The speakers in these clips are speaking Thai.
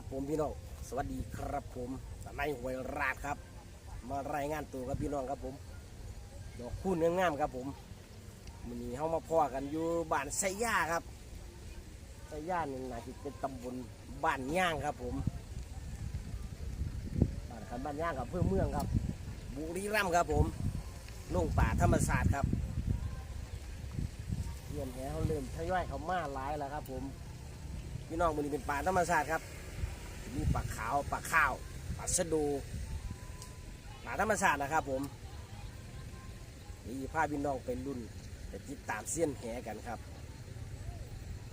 ครับผมพี่น้องสวัสดีครับผมสนายหวยราดครับ มารายงานตัวกับพี่น้องครับผม ดอกคูณงามครับผมวันนี้เข้ามาพ่อกันอยู่บ้านไซย่าครับไซย่านี่น่าจะเป็นตำบลบ้านย่างครับผมบ้านคันบ้านย่างกับเพื่อเมืองครับ บุรีรัมย์ครับผมลงป่าธรรมศาสตร์ครับเยี่ยมแหเขาเริ่มทยอยเขามาหลายแล้วครับผมพี่น้องมันนี้เป็นป่าธรรมชาสติครับ มีปลาขาวปลาข้าวปลาสะดูป่าธรรมชาตินะครับผมนี่พาพี่น้องเป็นรุ่นไปติดตามเสี้ยนแหกันครับ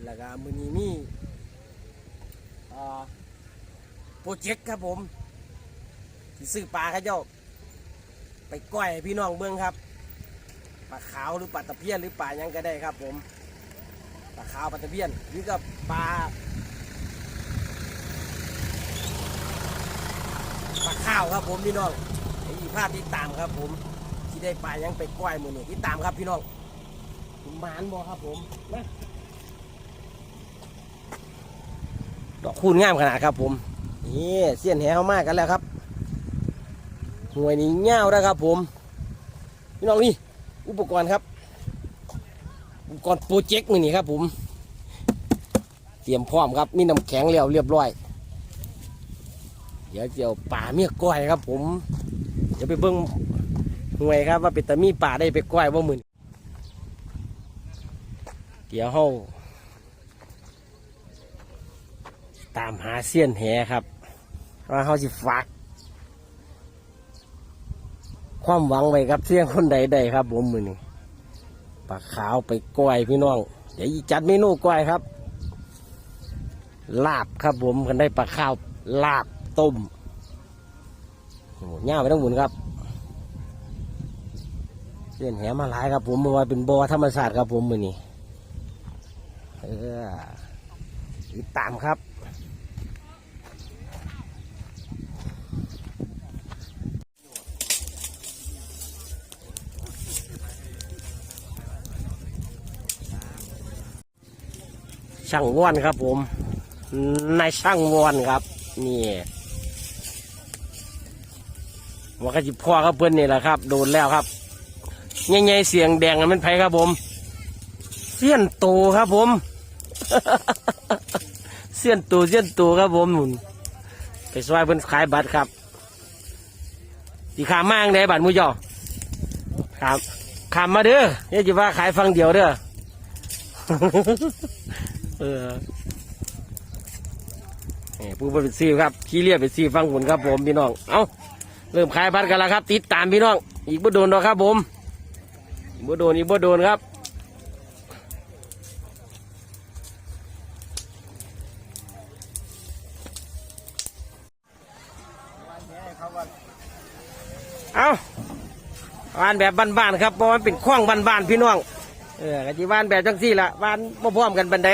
แล้วก็มือนี้มีอ่าโปรเจกต์ครับผมที่ซื้อปลาเขาเจ้า ไปก้อยให้พี่น้องเบิ้องครับปลาขาวหรือปลาตะเพียนหรือปลายังก็ได้ครับผมปลาขาวปลาตะเพียนหรือกับปลา ปลาข้าวครับผมพี่น้องไอ้ภาพที่ตามครับ ผมที่ได้ปลายังไปกล้วยมือนี่ที่ตามครับพี่น้องคุณหมานบอครับผมดอกคูณงามขนาดครับ ผมนี่เสี้ยนแหวมากกันแล้วครับห่วยนี้เง่าแล้วครับ ผม พี่น้องนี่อุปกรณ์ครับ อุปกรณ์โปรเจกต์มือนี่ครับ ผม เตรียมพร้อมครับ มีน้ำแข็งแล้วเรียบร้อย ดี๋ยวเจียวป่าเมียก้อยครับ ผม เดี๋ยวไปเบิ้งหน่วยครับ ว่าเป็นตะมีป่าได้ไปก้อยว่ามือนเดี๋ยวเฮาตามหาเสี้ยนแหครับ ว่าเขาสิฝากความหวังไว้ครับเสี้ยนคนใดๆครับ ผมมือนี้ปลาขาวไปก้อยพี่น้อง เดี๋ยวจัดเมนูก้อยครับ ลาบครับผมกันได้ปลาข้าวลาบต้ม โอ้ย่าไปทั้งหมุนครับเส้นแหมาหลายครับ ผมมาว่าเป็นบ่อธรรมชาสติครับผมมือนี้เออติดตามครับช่างวอนครับผมนายช่างวอนครับ นี่ ว่ากระจิพ่อครับเพื่อนนี่แหละครับ โดนแล้วครับใหญ่ๆเสียงแดงนั่นมันไผครับผมเสี้ยนโตครับผม เสี้ยนโตเสี้ยนโตครับผมหนุนไปซอยเพิ่นขายบัตรครับสีขามมางได้บัตรมุจอครับขามมาเด้อเนี่ยจะว่าขายฟังเดียวเด้อเออนี่ผู้เป็นซีครับขี้เลียเป็นซีฟังผลครับผมพี่น้อง เอ้า เริ่มขายบัตรกันแล้วครับ ติดตามพี่น้อง อีกบ่โดนหรอกครับผมบ่โดนอีกบ่โดนครับเอาบ้านแบบบ้านๆครับเพราะมันเป็นคล้องบ้านๆพี่น้อง เออกะจีบ้านแบบจังสี่ละบ้านบ่พร้อมกันบันได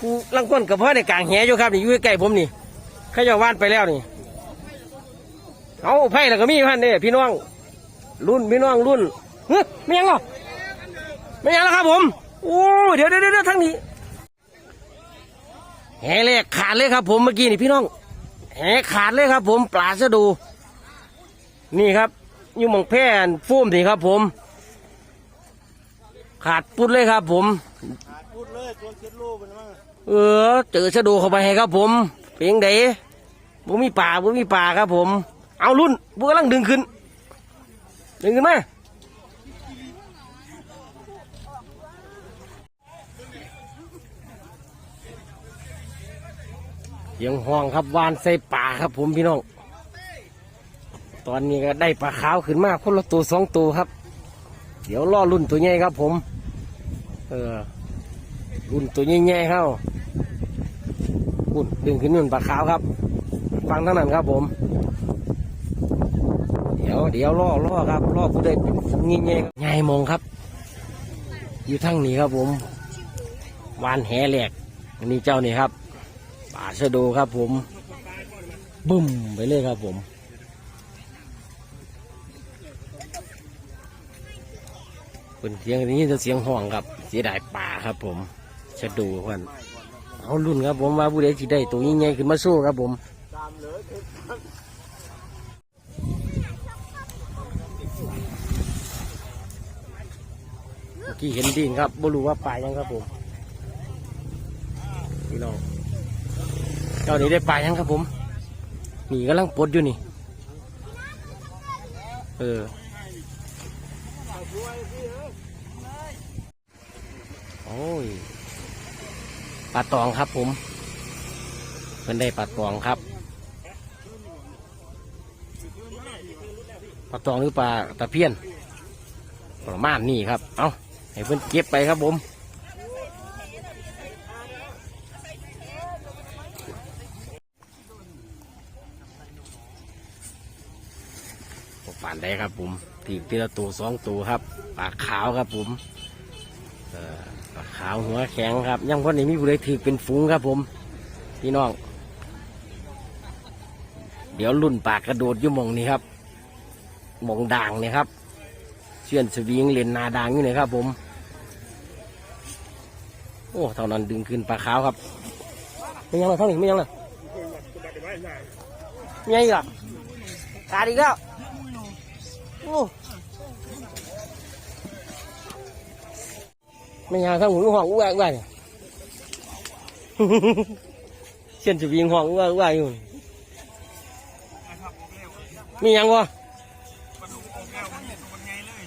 กูลังคนกับพ่อในกลางแหอยู่ครับนี่อยู่ใกล้ผมนี่ขาจะว่านไปแล้วนี่ เอาไผ่แล้วก็มีพันเด้พี่น้อง รุ่นพี่น้องรุ่นเฮ้ยไม่ยังหรอไม่ยังแล้วครับผม โอ้เดี๋ยวเดี๋ยวเดี๋ยวทั้งนี้แหแรกขาดเลยครับ ผมเมื่อกี้นี่พี่น้องแหขาดเลยครับ ผมปลาสะดู นี่ครับอยู่มองแพร่นฟูมนี่ครับ ผม ขาดปุดเลยครับ ผมพูดเลยตัวเจ็ดลูกเป็นมั้งเออเจอชะโดเข้าไปให้ครับ ผมเพียงใดบ่มีป่าบ่มีป่าครับผม เอารุ่นบัวกำลังดึงขึ้น ดึงขึ้นมาเสียงห้องครับวานใส่ป่าครับผมพี่น้อง ตอนนี้ก็ได้ปลาขาวขึ้นมากคนละตัวสองตัวครับ เดี๋ยวล่อรุ่นตัวใหญ่ครับผม เออรุ่นตัวใหญ่ๆเข้าุ่นดึงขึ้นนู่นปลาขาวครับ ฟังเท่านั้นครับผม ยวเดี๋ยวล่อล่อครับล่อผู้ใดเป็นใหญ่ๆครับใหญ่มองครับ อยู่ทั้งนี้ครับผมวานแหแหลกอันนี้เจ้านี่ครับป่าชะโดครับผมบึ้มไปเลยครับผมเป็นเสียงนี้จะเสียงห้องครับเสียดายป่าครับ ผมชะดูเพื่อนเอารุ่นครับผมว่าผู้ใดสิได้ตัวยิ่งใหญ่ขึ้นมาสู้ครับผม กี้เห็นดินครับบ่รู้ว่าปลายังครับผมพี่น้องเจ้านี้ได้ปลายังครับผมนี่กำลังปลดอยู่นี่ เออโอ้ยปลาตองครับผมเพิ่นได้ปลาตองครับปลาตองหรือปลาตะเพียนประมาณนี้ครับ เอา ให้เพิ่อนเก็บไปครับผมป่านได้ครับผมถีบทีละตัวสองตัวครับ ปากขาวครับผมปากขาวหัวแข็งครับ ยังพอนี้มีผู้ใดถือเป็นฝูงครับผม พี่น้อง เดี๋ยวรุ่นปากกระโดดอยู่หมองนี้ครับมองด่างเนี่ยครับ เชื่อนสวิงเลนนาด่างอยู่เนี่ยครับ ผม โอ้เท่านั้นดึงขึ้นปลาขาวครับไม่ยังเลยเท่านี้ไม่ยังเลยไม่ยังอีกหรอขาดอีกแล้วโอ้ไม่ยาทั้งหูห้องอ้วยอ้วยเนี่ยเส้นจะวิ่งห้องอ้วยอ้วยอยู่ไมีหยังวะ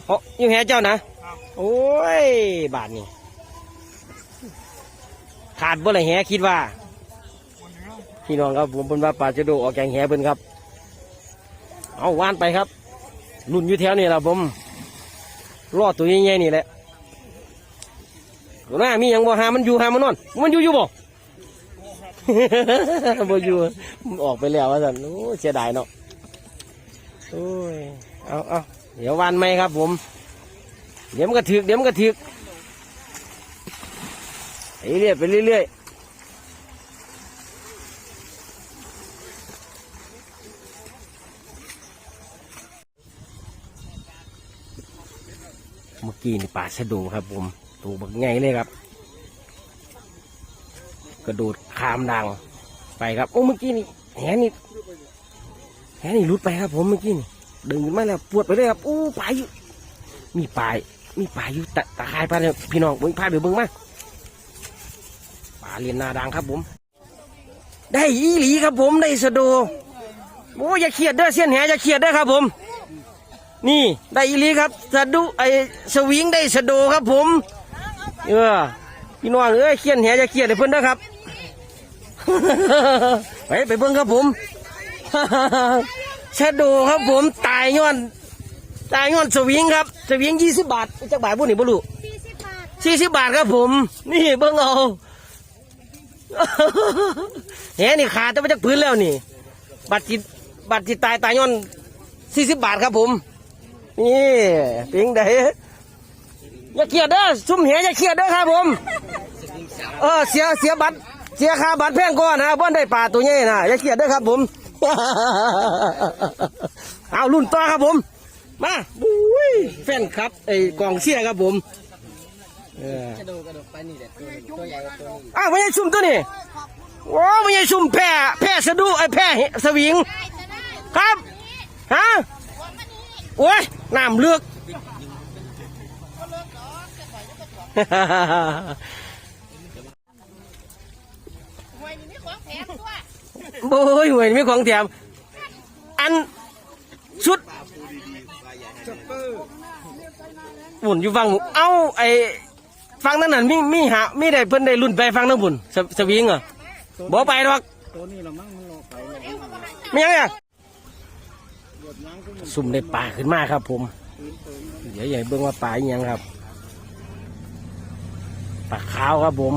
เาะอยู่แห่เจ้านะโอ้ย บาทนี่ขาดบ่เลยแห่คิดว่า พี่น้องครับผมเป็นว่าปลาจะโดออกแกงแห่เพิ่นครับ เอาว่านไปครับรุ่นอยู่แถวนี่แหละผมรอดตัวใหญ่ๆนี่แหละตัวหน้ามีหยังบ่หามันอยู่หามันนอน มันอยู่อยู่บ่บ่อยู่มันออกไปแล้วว่าสันโอ้เสียดายเนาะโอ้ยเอาเอา เดี๋ยววันไหมครับ ผม เดี๋ยวมันก็ถึกเดี๋ยวมันก็ถึกไปเรื่อยไปเรื่อยเมื่อกี้นี่ป่าชะดูครับ ผมตัวบักไงเลยครับ กระโดดขามดังไปครับ โอ้เมื่อกี้นี่แหนี่แหนี่หลุดไปครับ ผมเมื่อกี้นี่ ดึงขึ้นมาแล้วปวดไปเลยครับโอ้ปลาอยู่มีปลายมีปลาอยู่ตะตะคายปลาเนี่ยพี่น้องเบิ้งพาเดี๋ยวเบิ้งมาปลาเรียนนาดังครับผม ได้อีหลีครับผมได้สะโดโอ้อย่าเครียดเด้อเส้นแหอย่าเครียดเด้อครับผม นี่ได้อีหลีครับสะดุไอสวิงได้สะโดครับผม เออพี่น้องเอ้ยเครียดแหอย่าเครียดให้เพิ่อนเด้อครับไปไปเบิ่งครับผม ชะโดครับผมตายย้อน ตายย้อนสวิงครับสวิงยี่สิบบาทจักบาทบุนี่บุรุสี่สิบบาทสี่สิบบาทครับผม นี่เบิ่งเอาแหนี่ขาดแต่มาจากพื้นแล้วนี่ บัตรจิตบัตรจิตตายตายย้อนสี่สิบบาทครับผม นี่เพียงใดอย่าเครียดเด้อซุ่มแหอย่าเครียดเด้อครับผม เออเสียเสียบัตรเสียค่าบัตรแพงก่อนนะบ่ได้ปลาตัวใหญ่นะอย่าเครียดเด้อครับผม เอารุ่นต่อครับผม มาบุ้ยแฟนครับไอ้กองเชียร์ครับผมกระโดดกระโดดไปนี่แหละตัวใหญ่ตัวนี้อ้าวไม่ใช่ซุ่มตัวนี้โอ้ไม่ใช่ซุ่มแพร่แพร่สะดุไอ้แพร่สวิง ครับฮะโอ้ยน้ำเลือก หวยนี่มีของแถมตัว โอ้ยหวยมีของแถม อันชุดบุญอยู่ฟังหมู่เอ้าไอ้ฟังนั้นนั่นมีมีหามีได้เพิ่นได้รุ่นไปฟังนั่นบุญสสวิงเหรอบ่ไปหรอกตัวนี้ละมั้งมันรอไปไม่ยังไงรถยังขึ้นซุ่มได้ปลาขึ้นมาครับ ผม เดี๋ยวใหญ่เบิ่งว่าปลาอีหยังครับปลาขาวครับผม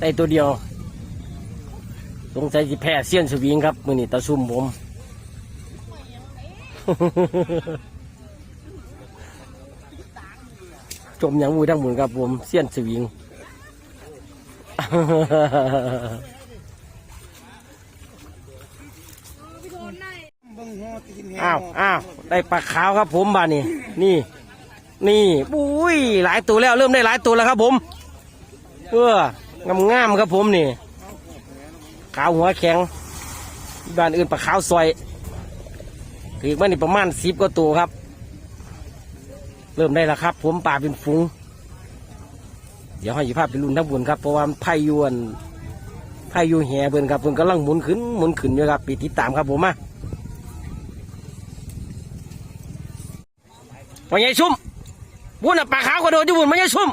ได้ตัวเดียว สงสัยจะแพ้เสี้ยนสวิงครับ มือนี่ตาซุ่มผม จมอย่างมูทั้งหมดครับผมเสี้ยนสวิงอ้าวอ้าวได้ปลาขาวครับผมบ้านนี่นี่ นี่ปุ้ยหลายตัวแล้วเริ่มได้หลายตัวแล้วครับผม เอองามๆครับผมนี่ ขาวหัวแข็งบ้านอื่นปลาขาวซอยถือมานี่ประมาณสิบกว่าตัวครับ เริ่มได้แล้วครับ ผมป่าเป็นฝูงเดี๋ยวให้ยีภาพไปรุ่นทั้งบุญครับเพราะว่ามันไผ่ยวนไผ่อยูแห่เบิ่นครับเพิ่นกำลังหมุนขึ้นหมุนขึ้นอยู่ครับปีติดตามครับผมมาพ่อใหญ่ชุ่มบุญน่ะปลาขาวกระโดดอยู่บุญพ่อใหญ่ชุ่ม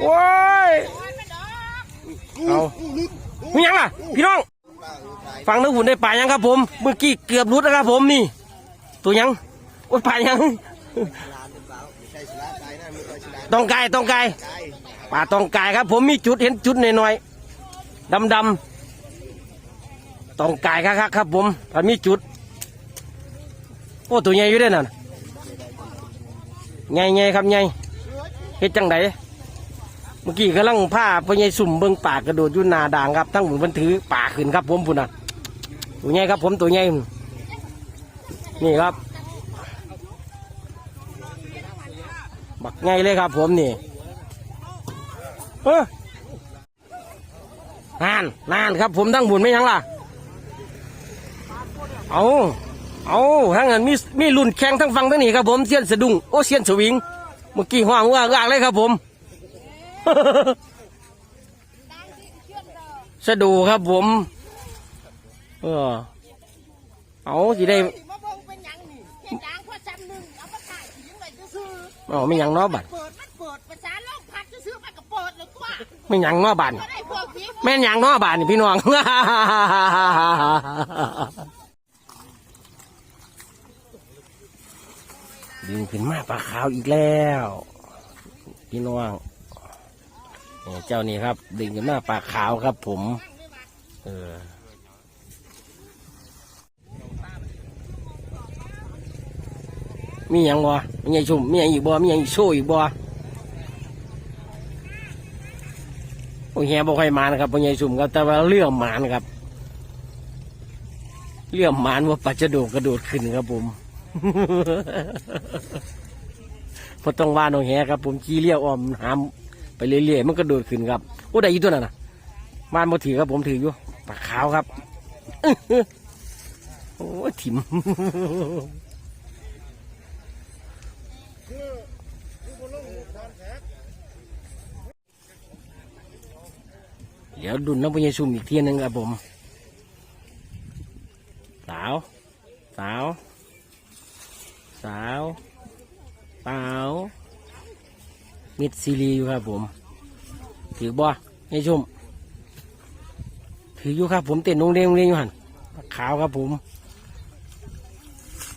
โอ้ยเอา มีหยังล่ะ พี่น้อง ฟังนึกหุ่นได้ป่ายังครับผม เมื่อกี้เกือบรุดแล้วครับผมนี่ ตัวยังโอ้ยป่ายัง ต้องกายต้องกายป่าต้องกายครับ ผมมีจุดเห็นจุดหน่อยๆดำๆต้องกายครับครับครับผมถ้ามีจุด โอ้ตัวใหญ่อยู่ด้วยนั่นใหญ่ใหญ่ครับใหญ่เฮ็ดจังได เมื่อกี้กำลังผ้าพญายสุ่มเบิ่งปากกระโดดอยู่หนาด่างครับ ทั้งหมดมันถือป่าขึ้นครับผมพุ่นน่ะตัวใหญ่ครับผมตัวใหญ่นี่ครับ บักใหญ่เลยครับผมนี่เออนานนานครับผมทั้งบุญไม่ยังล่ะ เอาเอาทั้งนั้นมีมีรุ่นแข่งทั้งฟังทั้งนี้ครับผมเสียนสะดุ้งโอ้เสียนสวิง เมื่อกี้ห้องว่ากากเลยครับผม สะดูครับผม เออ เอาสิได้มาเบิ่งเป็นหยังนี่เฮ็ดหยังพอซ้ำหนึ่งเอามาถ่ายทิ้งไว้ซื่อเอาไม่หยังเนาะบัดๆเปิดมันเปิดภาษาโลกพัดซื่อๆมันก็เปิดเลยตัวไม่หยังเนาะบัดก็ได้พวกผีแม่นหยังเนาะบัดนี่พี่น้องดึงขึ้นมาปลาขาวอีกแล้ว พี่น้องนี่ เจ้านี่ครับดึงขึ้นมาปลาขาวครับ ผม เออมีหยังวะมีหยังชุ่มมีหยังอีกบ่มีหยังอีกโชว์อีกบ่โอ้ยแฮบ่ค่อยมานะครับพ่อใหญ่ชุ่มครับแต่ว่าเรื่องหมานครับเรื่องหมานว่าปัจจโดดกระโดดขึ้นครับผมพอต้องว่าน้องแฮครับผมขี้เลี้ยวออมหาม ไปเรื่อยๆมันก็โดดขึ้นครับโอ้ได้อีตัวนั้นนะมานบ่ถือครับผมถืออยู่ปลาขาวครับโอ้ถิ่มเดี๋ยวดุนน้ำพญาชุมอีกเทียหนึงครับผมสาวสาวสาวสาว มิดซีรีอยู่ครับผม ถือบ่พญาชุมถืออยู่ครับผมเต้นนงเด้งนงเด้งอยู่หันปลาขาวครับผม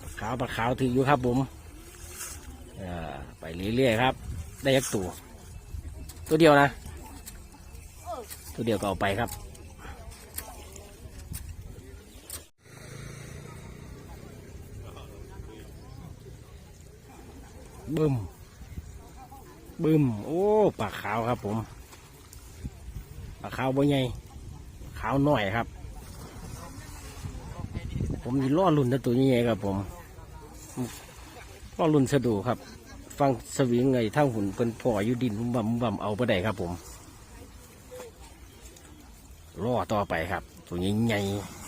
ปลาขาวปลาขาวถืออยู่ครับผมไปเรื่อยๆครับ ได้ยักตัว ตัวเดียวนะ ตัวเดียวก็เอาไปครับบึม บึมโอ้ปลาขาวครับผมปลาขาวบ่ใหญ่ขาวหน้อยครับ ผมมีล่อลุ่นตัวใหญ่ครับผมล่อลุ่นสะดูครับ ฟังสวิงไงทั้งหุ่นเป็นพ่ออยู่ดินบุ่มบำบุ่มบำเอาไปได้ครับผมรอต่อไปครับ ตัวใหญ่ๆ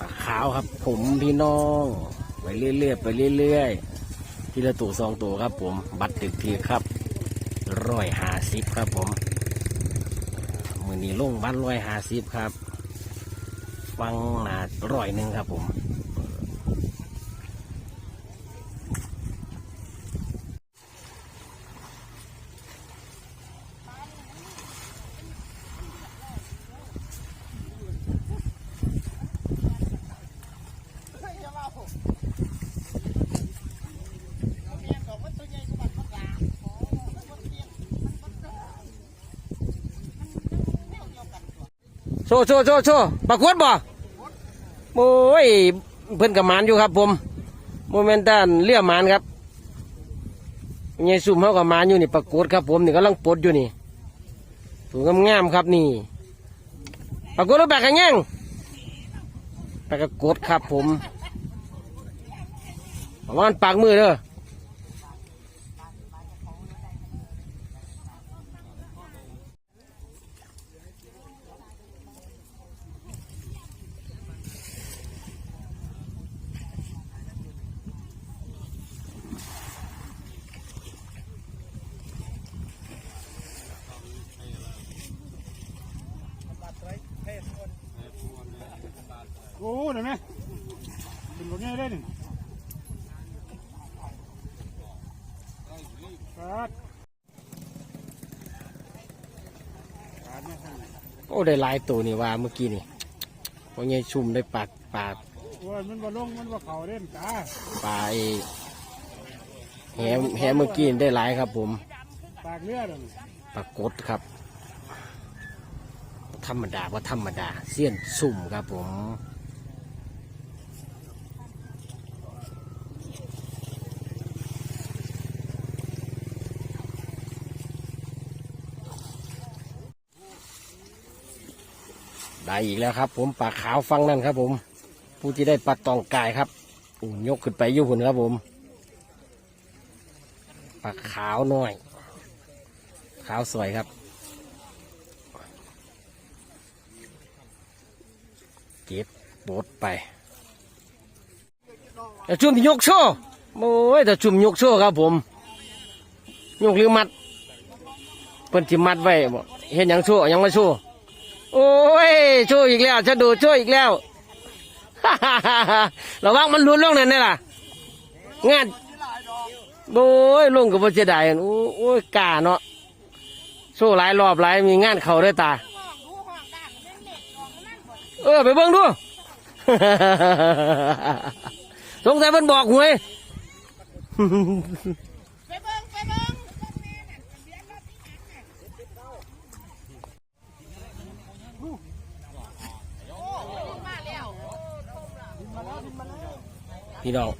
ปลาขาวครับ ผมพี่ น้องไปเรื่อยๆไปเรื่อยๆทีละตัวสองตัวครับผม บัตรตึกทีครับร้อยห้าสิบครับผมมือนี้ลงบัตรร้อยห้าสิบครับ ฟังหนาร้อยหนึ่งครับผม โชว์โชว์โชว์โชว์ปรากวดบ่โอ้ยเพิ่อนกับหมานอยู่ครับ ผมโมเมนตันเลี้ยหมานครับยายซุ่มเขากับหมานอยู่นี่ปรากฏครับ ผมนี่กำลังปดอยู่นี่ตัวงามๆครับนี่ปรากฏว่าแปลกกันยังแปลกกดครับผมประมาณปากมือเด้อ อ้เห็นไหมเป็นรถง่ายได้หนึ่งครับการเนี่ยท่านโอ้ได้หลายตัวนี่ว่าเมื่อกี้นี่พอใหญ่ชุ่มได้ปากปากโอ้ยมันบ่ลงมันบ่เข่าเล่นตาปลาไอ้แหแหเมื่อกี้นี่ได้หลายครับผมปากเลือดอะปรากฏครับ ธรรมดาว่าธรรมดาเสี้ยนสุ่มครับผม ได้อีกแล้วครับ ผมปลาขาวฟังนั่นครับ ผม ผู้ที่ได้ปลาตองกายครับอู้ยกขึ้นไปยุ่หุ่นครับผมปลาขาวน้อย ขาวสวยครับ เก็บบดไปแต่จุ่มยกโชว์โอ้ยแต่จุ่มยกโชว์ครับผมยกหรือมัดเพิ่นจิมัดไว้เห็นยังโชว์ยังไมาโชว์ โอ้ยโชว์อีกแล้วจะดูโชว์อีกแล้วระวังมันหลุดลงนั่นนี่ล่ะงานโอ้ยลุงกับพ่เจดายโอ้โอ้ยกาเนาะโชว์หลายรอบหลายมีงานเขาด้วยตาห้องดูห้งด่างเล่นเน็ตห้องนั่นบ่เอไปเบิ่งดูสงสัยเพิ่นบอกหวย ไปเบิ่งไปเบิ่งมาแล้ว พี่น้อง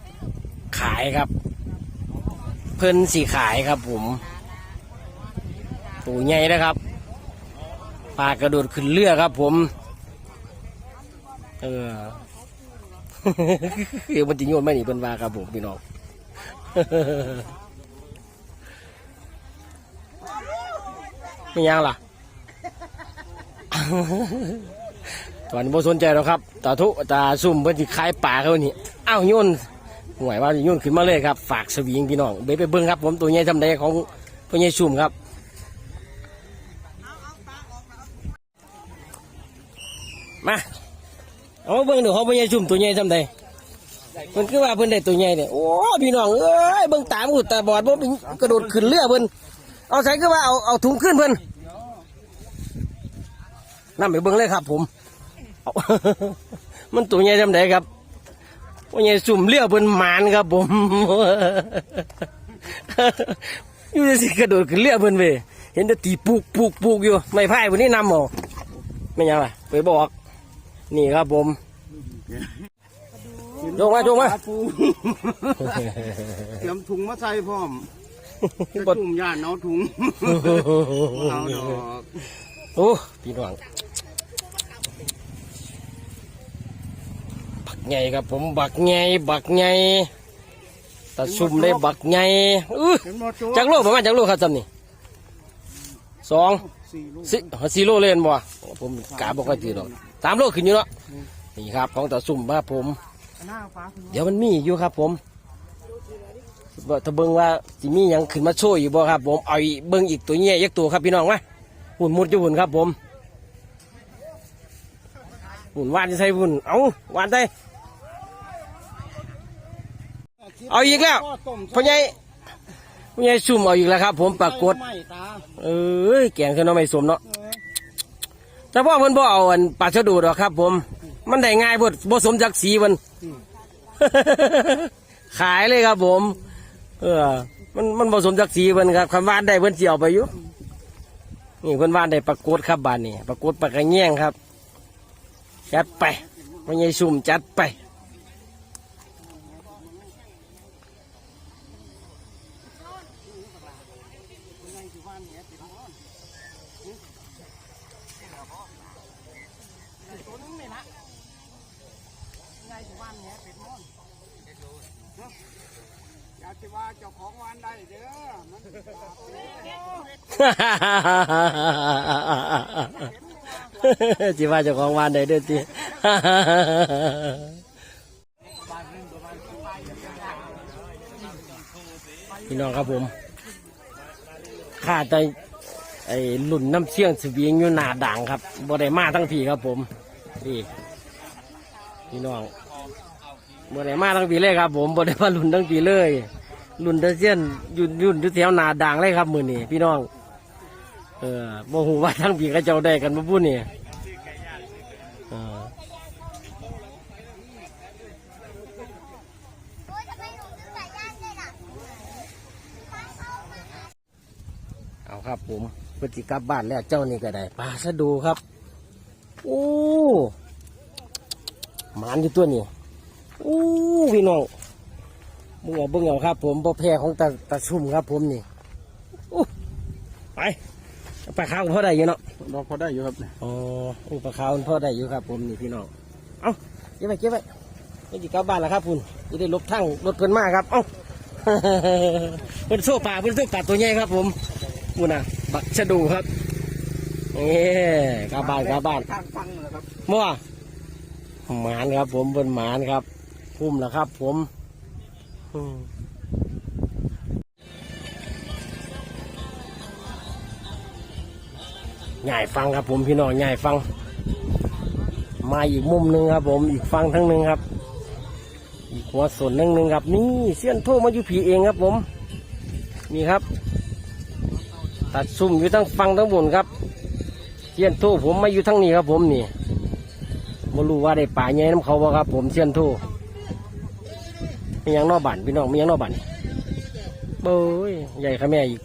ขายครับ เพิ่นสีขายครับผมตัวใหญ่นะครับปลากระโดดขึ้นเรือครับ ผม เออเดี๋ยวมันจะโยนไม่หนีเพิ่นว่าครับผมพี่น้องไม่ยังล่ะตอนนี้บ่สนใจแล้วครับตาทุตาซุ่มเพิ่นสิขายป่าเขานี่ อ้าวโยนห่วยว่าสิโยนขึ้นมาเลยครับ ฝากสวิงพี่น้องไปไปเบิ่งครับ ผมตัวใหญ่ทำใดของพ่อใหญ่ซุ่มครับมาเอาเบิ่งดูเขาพ่อใหญ่ซุ่มตัวใหญ่ทำใดมันคือว่าเพิ่นได้ตัวใหญ่เนี่ยโอ้พี่น้องเอ้ยเบิ่งตามกูตาบอดบ่กระโดดขึ้นเรือเพิ่นเอาใส่คือว่าเอาเอาถุงขึ้นเพิ่นนำไปเบิ่งเลยครับ ผม มันตัวใหญ่จำได้ครับ ว่าใหญ่สุ่มเลี้ยวเป็นหมานครับผมอยู่ในสิกระโดดขึ้นเลี้ยวเพิ่นเว้ยเห็นแต่ตีปุกปุกปุกอยู่ไม่พ่ายวันนี้นำหมอไม่ยังไงไปบอก นี่ครับผมโยกมาโยกมาปลปูเตรียมถุงมาใส่พร้อมจะจุ่มย่านเอาถุงเอาดอกโอ้พี่น้อง บักใหญ่ครับผมบักใหญ่บักใหญ่ตาซุ่มได้บักใหญ่อื้อเห็นบ่โจ๊จากโลกประมาณจากโลกครับจำนี่สองสี่ลูกสิสี่โลเลยเห็นบ่ผมกาบอกว่าตีหรอกสามโลขึ้นอยู่เนาะนี่ครับของตาซุ่มครับผมหน้าฟ้าคือเดี๋ยวมันมีอยู่ครับผมว่าถ้าเบิ่งว่าสิมีหยังขึ้นมาโชว์อยู่บ่ครับ ผมเอาอีกเบิ่งอีกตัวเงี้ยยักตัวครับพี่น้องมาหุ่นมุดอยู่หุ่นครับผมหุ่นวานจะใส่หุ่นเอาวานได้ เอาอีกแล้วต้มพ่อใหญ่พ่อใหญ่ซุ่มเอาอีกแล้วครับ ผมปรากฏไม่ตาเอ้ยแกงคือน้องไม่สมเนาะแต่พ่อเพิ่นบ่เอาอันปลาชะดูดหรอกครับ ผม มันได้ง่ายเบิดบ่สมจักสีมันขายเลยครับ ผม เออ มันมันบ่สมจักสีเพิ่นครับคำว่านได้เพิ่นสิเอาไปอยู่นี่เพิ่นว่านได้ปรากฏครับบ้านนี้ปรากฏปลากระแยงครับ จัดไปพ่อใหญ่ซุ่มจัดไป อยากจะว่าเจ้าของวันได้เด้อมันบาป จิว่าจ้าของวานได้เด้อจีพี่น้องครับผมข้าแต่ไอ้ลุ่นน้ำเชี่ยงสวีงอยู่หนาด่างครับบ่ได้มาทั้งพี่ครับผมนี่พี่น้องบ่ได้มาทั้งพี่เลยครับ ผมบ่ได้มาลุ่นทั้งพี่เลยลุ่นตะเชี่ยนยุ่นยุ่นอยู่แถวหนาด่างเลยครับมือนี่พี่น้อง เออบ่หูว่าทั้งพี่เขาเจ้าได้กันมาพูดนี่เออเอาครับผมพฤติกลับบ้านแล้วเจ้านี่ก็ได้ปลาสะดูครับ โอ้หมานอยู่ตัวนี้โอ้พี่น้องเบ่งเอาเบิ่งเอาครับ ผมบ่แพ้ของตาตาชุ่มครับ ผมนี่ไป ปลาขาวพอได้อยู่เนาะดอกพอได้อยู่ครับอ๋ออุปลาขาวมันพอได้อยู่ครับ ผมนี่พี่น้องเอาเก็บไว้เก็บไว้ไม่จีกลับบ้านแล้วครับคุณจะได้หลบทั้งรถเพิ่นมาครับเอ้า เพิ่นโซ่ป่าเพิ่นโซ่ป่าตัวใหญ่ครับ ผมพูน่ะ บักชะดูครับเอ๊กลับบ้านกลับบ้านทางฟังเลยครับมั่วหมานครับ ผมบนหมานครับ พุ่มแล้วครับ ผมอืม ง่ายฟังครับผมพี่น้องง่ายฟัง มาอีกมุมหนึ่งครับ ผมอีกฟังทั้งหนึ่งครับ อีกหัวส่วนหนึ่งหนึ่งครับ นี่เสี้ยนโทมาอยู่ผีเองครับ ผม นี่ครับ ตัดซุ่มอยู่ทั้งฟังทั้งบนครับเสี้ยนโทผมมาอยู่ทั้งนี้ครับ ผมนี่ไม่รู้ว่าได้ป่าใหญ่น้ำเขาบ่ครับ ผมเสี้ยนโทมียังนอกบ้านพี่น้องมียังนอกบ้านเบ้ยใหญ่ข้าแม่อีก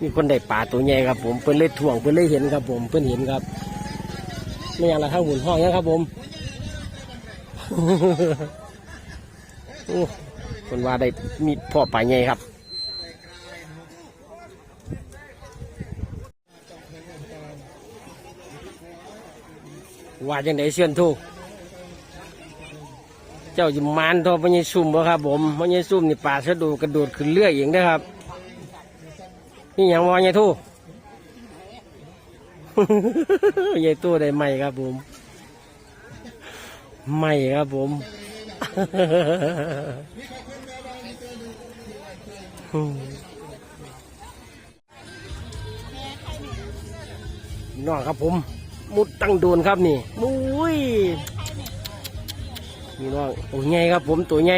มีคนได้ปลาตัวใหญ่ครับผมเพิ่นเลยถ่วงเพิ่นเลยเห็นครับผมเพิ่นเห็นครับไม่อย่างละข้างหุ่นห้องยังครับผมคนว่าได้มีพ่อปลาใหญ่ครับว่าจังไดเสียนทูเจ้าจิมานทอพญายซุ่มบ่ครับผมพญายซุ่มนี่ปลาสะดูกระโดดขึ้นเรื่อยเองนะครับ นี่ยังวะยายทู่ยายตู้ได้ไหม่ครับผมไม่ครับผมน้องครับผม มุดตั้งโดนครับนี่มุ้ยนี่น้องตัวใหญ่ครับผมตัวใหญ่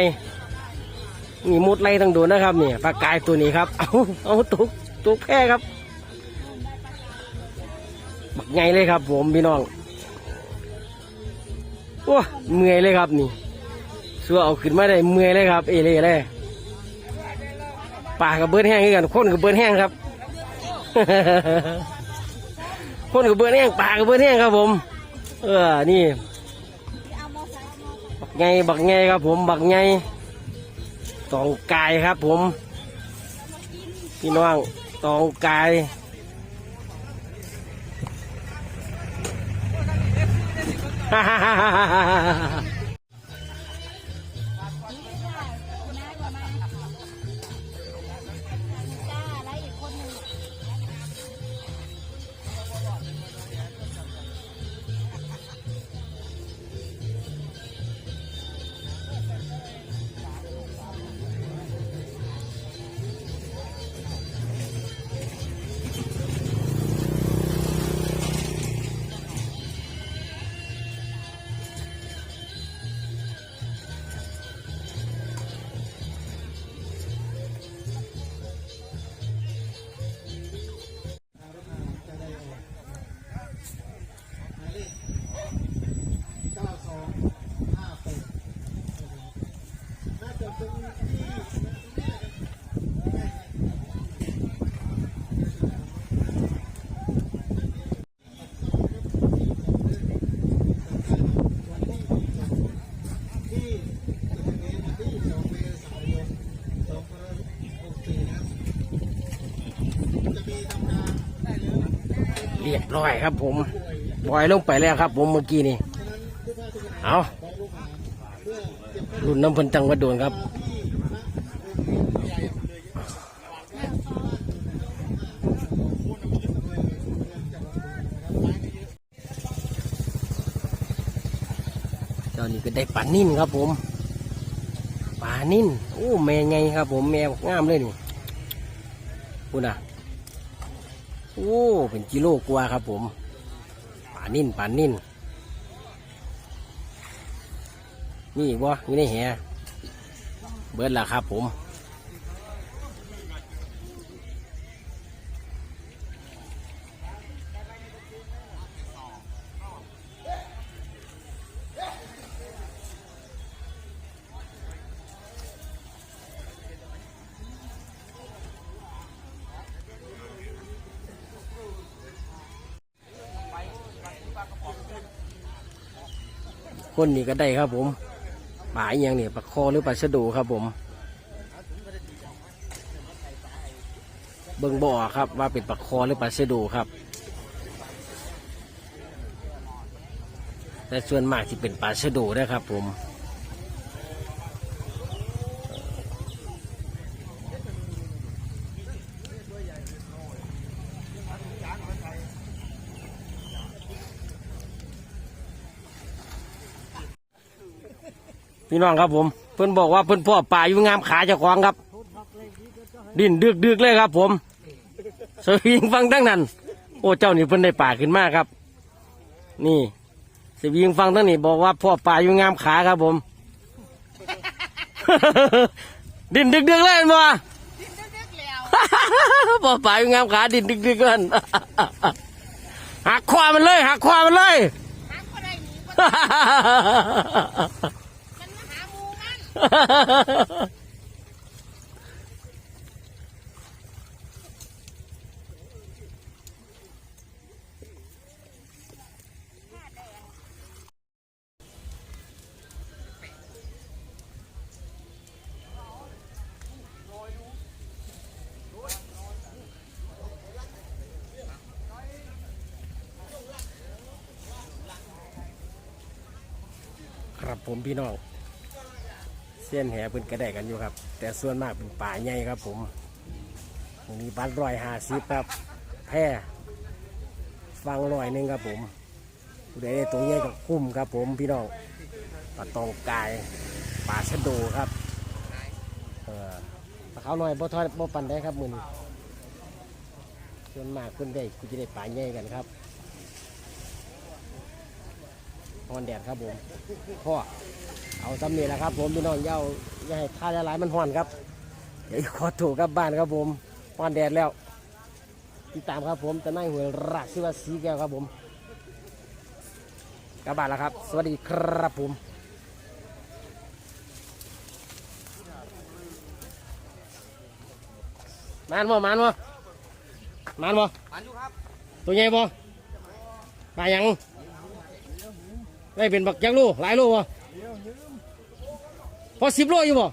นี่มุดไล่ตั้งโดนนะครับนี่ปลากายตัวนี้ครับ เอาเอาตุก ตุกแพ้ครับบักไงเลยครับ ผมพี่น้องว้เมื่อยเลยครับนี่สัวเอาขึ้นมาได้เมื่อยเลยครับ เอเล่เลยปากกับเบิร์ดแห้งกันคนกับเบิร์ดแห้งครับคนกับเบิร์ดแห้งปากกับเบิร์ดแห้งครับผม เออนี่บักไงบักไงครับ ผมบักไงตองกายครับ ผมพี่น้อง ตไกาฮ่าฮ่าฮ่าฮ่า ร้อยครับ ผมปล่อยลงไปแล้วครับ ผมเมื่อกี้นี่เอารุ่นน้ำพันจังวัดโดนครับเจ้านี่ก็ได้ปลานิ่นครับผมปลานิ่นโอ้แม่ไงครับ ผมแม่งามเลยนี่พูดนะ โอ้ เป็นกิโลกว่าครับผมป่านิ่นป่านิ่นนี่อีกบ่นี่ในแหเบิดละครับผม คนนี้ก็ได้ครับผมปลาอย่างเนี่ยปลาคอหรือปลาชะดูครับผมเบิ่งบ่อครับว่าเป็นปลาคอหรือปลาชะดูครับ แต่ส่วนมากที่เป็นปลาชะดูนะครับผม พี่น้องครับผม เพิ่อนบอกว่าเพิ่อนพ่อป่าอยู่งามขาเจ้าของครับ ดินดึกดึกเลยครับ ผม สวิงฟังทั้งนั้น โอ้เจ้านี่เพิ่อนได้ป่าขึ้นมากครับ นี่สวิงฟังทั้งนี้บอกว่าพ่อป่าอยู่งามขาครับผม ดินดึกดึกเลยเห็นบ่ดิ้นดึกๆแล้วพ่อป่าอยู่งามขาดินดึกดึกๆกันหักคอมันเลยหักคอมันเลย ครับผมพี่น้อง เส้นแหเป็นกระได้กันอยู่ครับ แต่ส่วนมากเป็นป่าใหญ่ครับ ผมตรงนี้บ้านร้อยหาสิบครับ แพร่ฟังร้อยหนึ่งครับผมผู้ใดได้ตัวใหญ่ก็คุ้มครับ ผมพี่น้องปลาตองกายปลาชะโดครับเออปลาขาวน้อยบ่ทอดบ่ปันได้ครับมือนส่วนมากคนได้กูจะได้ปลาใหญ่กันครับฮอนแดดครับผมพ่อ เอาตำนี้แหละครับ ผมพี่น้องเย้าอย่าให้ท่าละลายมันห่อนครับ เดี๋ยวขอถูกกลับบ้านครับผมห่อนแดดแล้ว ติดตามครับผมจะนั่งหัวรักชื่อว่าสีแก้วครับผมกลับบ้านแล้วครับ สวัสดีครับผมมานบ่มานบ่มานบ่มันอยู่ครับตัวใหญ่บ่ปลาหยังได้เป็นบักยักษ์โลูหลายโลูบ่ พอสิบโลอยู่บ่